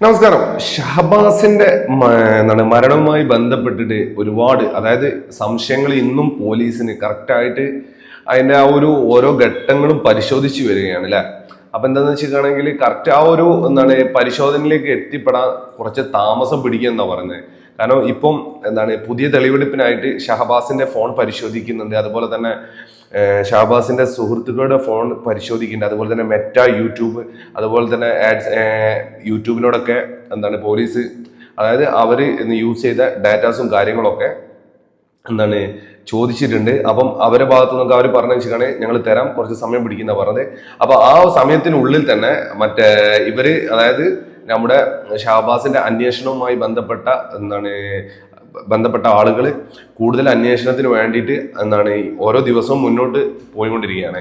നമസ്കാരം. ഷഹബാസിന്റെ എന്താണ് മരണവുമായി ബന്ധപ്പെട്ടിട്ട് ഒരുപാട് അതായത് സംശയങ്ങൾ ഇന്നും പോലീസിന് കറക്റ്റായിട്ട് അതിന്റെ ആ ഒരു ഓരോ ഘട്ടങ്ങളും പരിശോധിച്ചു വരികയാണ് അല്ലെ അപ്പൊ എന്താന്ന് വെച്ചിട്ടാണെങ്കിൽ കറക്റ്റ് ആ ഒരു എന്താണ് പരിശോധനയിലേക്ക് എത്തിപ്പെടാൻ കുറച്ച് താമസം പിടിക്കുക എന്നാ പറയുന്നത് കാരണം ഇപ്പം എന്താണ് പുതിയ തെളിവെടുപ്പിനായിട്ട് ഷഹബാസിന്റെ ഫോൺ പരിശോധിക്കുന്നുണ്ട്. അതുപോലെ തന്നെ ഷഹബാസിന്റെ സുഹൃത്തുക്കളുടെ ഫോൺ പരിശോധിക്കുന്നുണ്ട്. അതുപോലെ തന്നെ മെറ്റ യൂട്യൂബ് അതുപോലെ തന്നെ ആഡ്സ് യൂട്യൂബിനോടൊക്കെ എന്താണ് പോലീസ് അതായത് അവർ യൂസ് ചെയ്ത ഡാറ്റാസും കാര്യങ്ങളൊക്കെ എന്താണ് ചോദിച്ചിട്ടുണ്ട്. അപ്പം അവരെ ഭാഗത്തു നിന്നൊക്കെ അവർ പറഞ്ഞു വെച്ചിട്ടാണ് ഞങ്ങൾ തരാം. കുറച്ച് സമയം പിടിക്കുന്ന പറഞ്ഞത്. അപ്പൊ ആ സമയത്തിനുള്ളിൽ തന്നെ മറ്റേ ഇവർ അതായത് നമ്മുടെ ഷാബാസിന്റെ അന്വേഷണവുമായി ബന്ധപ്പെട്ട എന്താണ് ബന്ധപ്പെട്ട ആളുകൾ കൂടുതൽ അന്വേഷണത്തിന് വേണ്ടിയിട്ട് എന്താണ് ഓരോ ദിവസവും മുന്നോട്ട് പോയിക്കൊണ്ടിരിക്കുകയാണ്.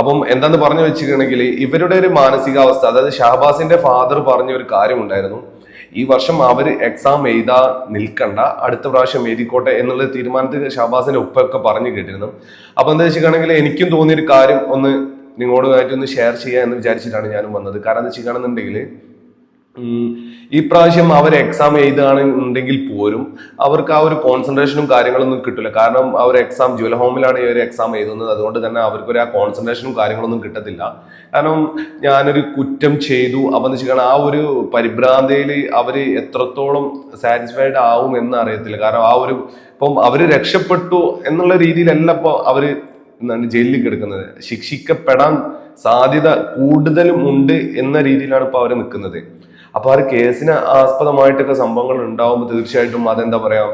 അപ്പം എന്താന്ന് പറഞ്ഞു വെച്ചിട്ടുണ്ടെങ്കിൽ ഇവരുടെ ഒരു മാനസികാവസ്ഥ അതായത് ഷാബാസിന്റെ ഫാദർ പറഞ്ഞ ഒരു കാര്യമുണ്ടായിരുന്നു. ഈ വർഷം അവർ എക്സാം എഴുതാ നിൽക്കണ്ട അടുത്ത പ്രാവശ്യം എഴുതിക്കോട്ടെ എന്നുള്ള തീരുമാനത്തിൽ ഷാബാസിന്റെ ഉപ്പൊക്കെ പറഞ്ഞു കേട്ടിരുന്നു. അപ്പൊ എന്താ വെച്ചിട്ടുണ്ടെങ്കിൽ എനിക്കും തോന്നിയൊരു കാര്യം ഒന്ന് നിങ്ങളോടുമായിട്ട് ഒന്ന് ഷെയർ ചെയ്യാം എന്ന് വിചാരിച്ചിട്ടാണ് ഞാനും വന്നത്. കാരണം എന്താ വെച്ചിട്ടാണെന്നുണ്ടെങ്കിൽ ഈ പ്രാവശ്യം അവർ എക്സാം എഴുതുകയാണെന്നുണ്ടെങ്കിൽ പോലും അവർക്ക് ആ ഒരു കോൺസെൻട്രേഷനും കാര്യങ്ങളൊന്നും കിട്ടില്ല കാരണം അവർ എക്സാം ജുവൽ ഹോമിലാണ് ഈ ഒരു എക്സാം എഴുതുന്നത്. അതുകൊണ്ട് തന്നെ അവർക്ക് ഒരു ആ കോൺസെൻട്രേഷനും കാര്യങ്ങളൊന്നും കിട്ടത്തില്ല. കാരണം ഞാനൊരു കുറ്റം ചെയ്തു. അപ്പം എന്ന് വെച്ചാൽ ആ ഒരു പരിഭ്രാന്തിയിൽ അവർ എത്രത്തോളം സാറ്റിസ്ഫൈഡ് ആവും എന്ന് അറിയത്തില്ല. കാരണം ആ ഒരു ഇപ്പം അവർ രക്ഷപ്പെട്ടു എന്നുള്ള രീതിയിലല്ല ഇപ്പോൾ അവർ എന്താണ് ജയിലിൽ കിടക്കുന്നത്. ശിക്ഷിക്കപ്പെടാൻ സാധ്യത കൂടുതലും ഉണ്ട് എന്ന രീതിയിലാണ് ഇപ്പോൾ അവർ നിൽക്കുന്നത്. അപ്പൊ ആ ഒരു കേസിന് ആസ്പദമായിട്ടൊക്കെ സംഭവങ്ങൾ ഉണ്ടാവുമ്പോൾ തീർച്ചയായിട്ടും അതെന്താ പറയാ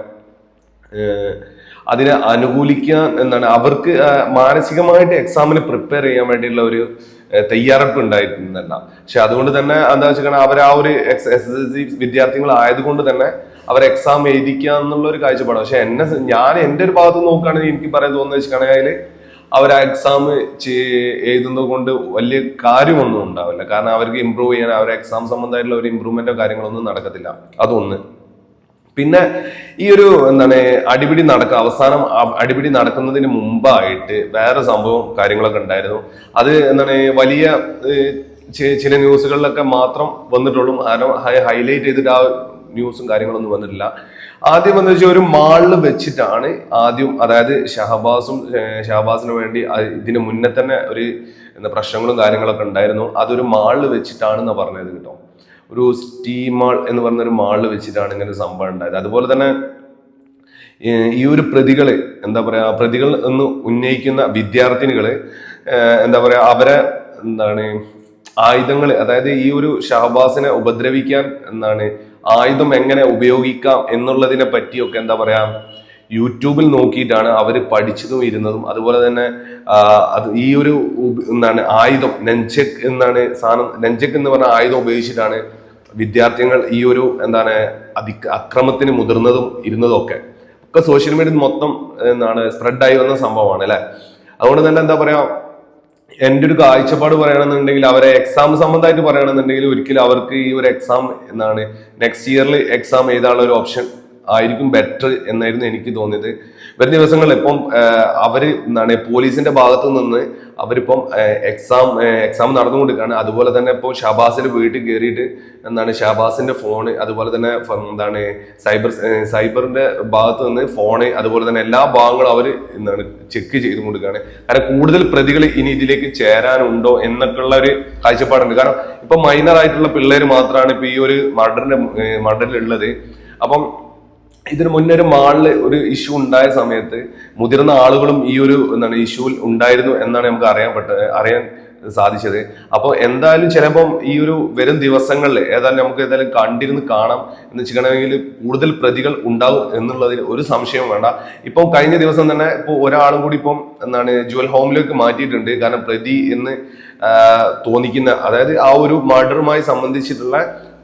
അതിനെ അനുകൂലിക്കാൻ എന്താണ് അവർക്ക് മാനസികമായിട്ട് എക്സാമിന് പ്രിപ്പയർ ചെയ്യാൻ വേണ്ടിയുള്ള ഒരു തയ്യാറെടുപ്പ് ഉണ്ടായിരുന്നില്ല. പക്ഷെ അതുകൊണ്ട് തന്നെ എന്താ വെച്ചാൽ അവർ ആ ഒരു എസ് എസ് എൽ സി വിദ്യാർത്ഥികൾ ആയതുകൊണ്ട് തന്നെ അവർ എക്സാം എഴുതിക്കുക എന്നുള്ള ഒരു കാഴ്ചപ്പാടാണ്. പക്ഷെ എന്നെ ഞാൻ എന്റെ ഒരു ഭാഗത്ത് നോക്കുകയാണെങ്കിൽ എനിക്ക് പറയാൻ തോന്നുന്നത് വെച്ചിട്ടാണെങ്കിൽ അവർ ആ എക്സാം എഴുതുന്നത് കൊണ്ട് വലിയ കാര്യമൊന്നും ഉണ്ടാവില്ല. കാരണം അവർക്ക് ഇമ്പ്രൂവ് ചെയ്യാൻ അവരുടെ എക്സാം സംബന്ധമായിട്ടുള്ള ഒരു ഇമ്പ്രൂവ്മെന്റോ കാര്യങ്ങളൊന്നും നടക്കത്തില്ല. അതൊന്ന്. പിന്നെ ഈ ഒരു എന്താണ് അടിപിടി നടക്കുക അവസാനം അടിപിടി നടക്കുന്നതിന് മുമ്പായിട്ട് വേറെ സംഭവം കാര്യങ്ങളൊക്കെ ഉണ്ടായിരുന്നു. അത് എന്താണ് വലിയ ചില ന്യൂസുകളിലൊക്കെ മാത്രം വന്നിട്ടുള്ളൂ. ഹൈലൈറ്റ് ചെയ്തിട്ട് ആ ന്യൂസും കാര്യങ്ങളൊന്നും വന്നിട്ടില്ല. ആദ്യം എന്ന് വെച്ചാൽ ഒരു മാളിൽ വെച്ചിട്ടാണ് ആദ്യം അതായത് ഷഹബാസും ഷഹബാസിന് വേണ്ടി ഇതിന് മുന്നേ തന്നെ ഒരു പ്രശ്നങ്ങളും കാര്യങ്ങളൊക്കെ ഉണ്ടായിരുന്നു. അതൊരു മാളിൽ വെച്ചിട്ടാണെന്ന് പറഞ്ഞത് കേട്ടോ. ഒരു സ്റ്റീ മാൾ എന്ന് പറഞ്ഞ ഒരു മാളിൽ വെച്ചിട്ടാണ് ഇങ്ങനെ സംഭവം ഉണ്ടായത്. അതുപോലെ തന്നെ ഈ ഒരു പ്രതികളെ എന്താ പറയാ പ്രതികൾ എന്ന് ഉന്നയിക്കുന്ന വിദ്യാർത്ഥിനികൾ എന്താ പറയാ അവരെ എന്താണ് ആയുധങ്ങൾ അതായത് ഈ ഒരു ഷഹബാസിനെ ഉപദ്രവിക്കാൻ എന്താണ് ആയുധം എങ്ങനെ ഉപയോഗിക്കാം എന്നുള്ളതിനെ പറ്റിയൊക്കെ എന്താ പറയാ യൂട്യൂബിൽ നോക്കിയിട്ടാണ് അവർ പഠിച്ചതും ഇരുന്നതും. അതുപോലെ തന്നെ അത് ഈ ഒരു എന്താണ് ആയുധം നെഞ്ചക്ക് എന്നാണ് സാധനം നെഞ്ചക്ക് എന്ന് പറഞ്ഞ ആയുധം ഉപയോഗിച്ചിട്ടാണ് വിദ്യാർത്ഥികൾ ഈ ഒരു എന്താണ് അതി അക്രമത്തിന് മുതിർന്നതും ഇരുന്നതും ഒക്കെ. ഒക്കെ സോഷ്യൽ മീഡിയ മൊത്തം എന്താണ് സ്പ്രെഡായി വന്ന സംഭവമാണ് അല്ലെ? അതുകൊണ്ട് തന്നെ എന്താ പറയാ എന്റെ ഒരു കാഴ്ചപ്പാട് പറയണമെന്നുണ്ടെങ്കിൽ അവരെ എക്സാം സംബന്ധമായിട്ട് പറയണമെന്നുണ്ടെങ്കിൽ ഒരിക്കലും അവർക്ക് ഈ ഒരു എക്സാം എന്നാണ് നെക്സ്റ്റ് ഇയറിൽ എക്സാം എഴുതാനുള്ള ഒരു ഓപ്ഷൻ ആയിരിക്കും ബെറ്റർ എന്നായിരുന്നു എനിക്ക് തോന്നിയത്. വരും ദിവസങ്ങളിൽ ഇപ്പം അവർ എന്താണ് പോലീസിന്റെ ഭാഗത്തു നിന്ന് അവരിപ്പം എക്സാം എക്സാം നടന്നു നടന്നുകൊണ്ടിരിക്കുകയാണ്. അതുപോലെ തന്നെ ഇപ്പോൾ ഷാബാസിന്റെ വീട്ടിൽ കയറിയിട്ട് എന്താണ് ഷാബാസിന്റെ ഫോണ് അതുപോലെ തന്നെ എന്താണ് സൈബർ സൈബറിന്റെ ഭാഗത്ത് നിന്ന് ഫോണ് അതുപോലെ തന്നെ എല്ലാ ഭാഗങ്ങളും അവർ എന്താണ് ചെക്ക് ചെയ്തുകൊണ്ടിരിക്കുകയാണ്. കാരണം കൂടുതൽ പ്രതികൾ ഇനി ഇതിലേക്ക് ചേരാനുണ്ടോ എന്നൊക്കെയുള്ള ഒരു കാഴ്ചപ്പാടുണ്ട്. കാരണം ഇപ്പൊ മൈനർ ആയിട്ടുള്ള പിള്ളേർ മാത്രമാണ് ഇപ്പൊ ഈ ഒരു മർഡറിന്റെ മർഡറിലുള്ളത് അപ്പം ഇതിന് മുന്നേ ഒരു മാളിൽ ഒരു ഇഷ്യൂ ഉണ്ടായ സമയത്ത് മുതിർന്ന ആളുകളും ഈ ഒരു എന്താണ് ഇഷ്യൂവിൽ ഉണ്ടായിരുന്നു എന്നാണ് നമുക്ക് അറിയാൻ പെട്ട അറിയാൻ സാധിച്ചത്. അപ്പോൾ എന്തായാലും ചിലപ്പം ഈ ഒരു വരും ദിവസങ്ങളിൽ ഏതായാലും നമുക്ക് ഏതായാലും കണ്ടിരുന്ന് കാണാം എന്ന് വെച്ചിട്ടുണ്ടെങ്കിൽ കൂടുതൽ പ്രതികൾ ഉണ്ടാവും എന്നുള്ളതിൽ ഒരു സംശയവും വേണ്ട. ഇപ്പോൾ കഴിഞ്ഞ ദിവസം തന്നെ ഇപ്പോൾ ഒരാളും കൂടി ഇപ്പം എന്താണ് ജുവൽ ഹോമിലേക്ക് മാറ്റിയിട്ടുണ്ട്. കാരണം പ്രതി എന്ന് തോന്നിക്കുന്ന അതായത് ആ ഒരു മർഡറുമായി സംബന്ധിച്ചിട്ടുള്ള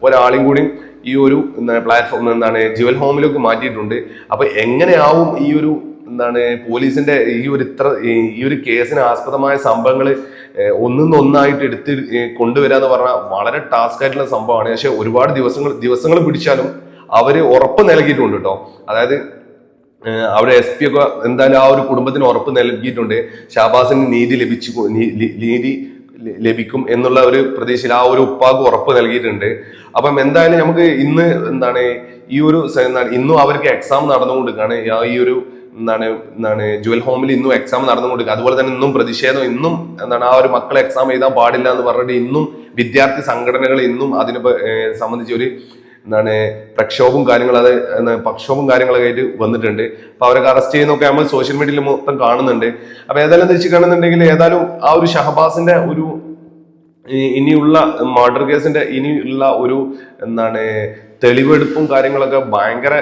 ഒരാളെയും കൂടി ഈ ഒരു എന്താണ് പ്ലാറ്റ്ഫോം എന്താണ് ജുവൽ ഹോമിലേക്ക് മാറ്റിയിട്ടുണ്ട്. അപ്പൊ എങ്ങനെയാവും ഈ ഒരു എന്താണ് പോലീസിന്റെ ഈ ഒരു ഇത്ര ഈ- ഒരു കേസിന് ആസ്പദമായ സംഭവങ്ങൾ ഒന്നൊന്നായിട്ട് എടുത്ത് കൊണ്ടുവരാന്ന് പറഞ്ഞാൽ വളരെ ടാസ്ക് ആയിട്ടുള്ള സംഭവമാണ്. പക്ഷെ ഒരുപാട് ദിവസങ്ങൾ ദിവസങ്ങൾ പിടിച്ചാലും അവർ ഉറപ്പ് നൽകിയിട്ടുണ്ട് കേട്ടോ. അതായത് അവിടെ എസ് പി ഒക്കെ എന്തായാലും ആ ഒരു കുടുംബത്തിന് ഉറപ്പ് നൽകിയിട്ടുണ്ട്. ഷാബാസിന് നീതി ലഭിച്ചു നീതി ലഭിക്കും എന്നുള്ള ഒരു പ്രതീക്ഷയിൽ ആ ഒരു ഉപ്പാക്ക് ഉറപ്പ് നൽകിയിട്ടുണ്ട്. അപ്പം എന്തായാലും നമുക്ക് ഇന്ന് എന്താണ് ഈ ഒരു ഇന്നും അവർക്ക് എക്സാം നടന്നുകൊണ്ടിരിക്കുകയാണ് ഈ ഒരു എന്താണ് എന്താണ് ജുവൽ ഹോമിൽ ഇന്നും എക്സാം നടന്നുകൊണ്ടിരിക്കുക അതുപോലെ തന്നെ ഇന്നും പ്രതിഷേധം ഇന്നും എന്താണ് ആ ഒരു മക്കളെ എക്സാം എഴുതാൻ പാടില്ല എന്ന് പറഞ്ഞിട്ട് ഇന്നും വിദ്യാർത്ഥി സംഘടനകൾ ഇന്നും അതിനെ സംബന്ധിച്ച് ഒരു എന്താണ് പ്രക്ഷോഭവും കാര്യങ്ങൾ അത് പ്രക്ഷോഭവും കാര്യങ്ങളൊക്കെ ആയിട്ട് വന്നിട്ടുണ്ട്. അപ്പൊ അവരൊക്കെ അറസ്റ്റ് ചെയ്യുന്നൊക്കെ നമ്മൾ സോഷ്യൽ മീഡിയയിൽ മൊത്തം കാണുന്നുണ്ട്. അപ്പൊ ഏതായാലും തിരിച്ചു കാണുന്നുണ്ടെങ്കിൽ ഏതായാലും ആ ഒരു ഷഹബാസിന്റെ ഒരു ഇനിയുള്ള മർഡർ കേസിന്റെ ഇനിയുള്ള ഒരു എന്താണ് തെളിവെടുപ്പും കാര്യങ്ങളൊക്കെ ഭയങ്കര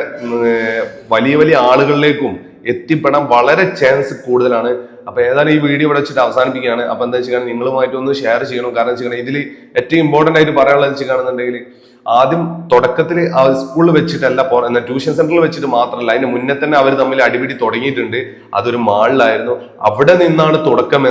വലിയ വലിയ ആളുകളിലേക്കും എത്തിപ്പെടാൻ വളരെ ചാൻസ് കൂടുതലാണ്. അപ്പൊ ഏതായാലും ഈ വീഡിയോ ഇവിടെ വെച്ചിട്ട് അവസാനിപ്പിക്കുകയാണ്. അപ്പൊ എന്താ വെച്ചാൽ നിങ്ങളുമായിട്ട് ഒന്ന് ഷെയർ ചെയ്യണം. കാരണം വെച്ചാൽ ഇതിൽ ഏറ്റവും ഇമ്പോർട്ടന്റ് ആയിട്ട് പറയാനുള്ളത് വെച്ച് കാണുന്നുണ്ടെങ്കിൽ ആദ്യം തുടക്കത്തിൽ ആ സ്കൂളിൽ വെച്ചിട്ടല്ല എന്നാൽ ട്യൂഷൻ സെന്ററിൽ വെച്ചിട്ട് മാത്രമല്ല അതിന് മുന്നേ തന്നെ അവർ തമ്മിൽ അടിപിടി തുടങ്ങിയിട്ടുണ്ട്. അതൊരു മാളിലായിരുന്നു. അവിടെ നിന്നാണ് തുടക്കം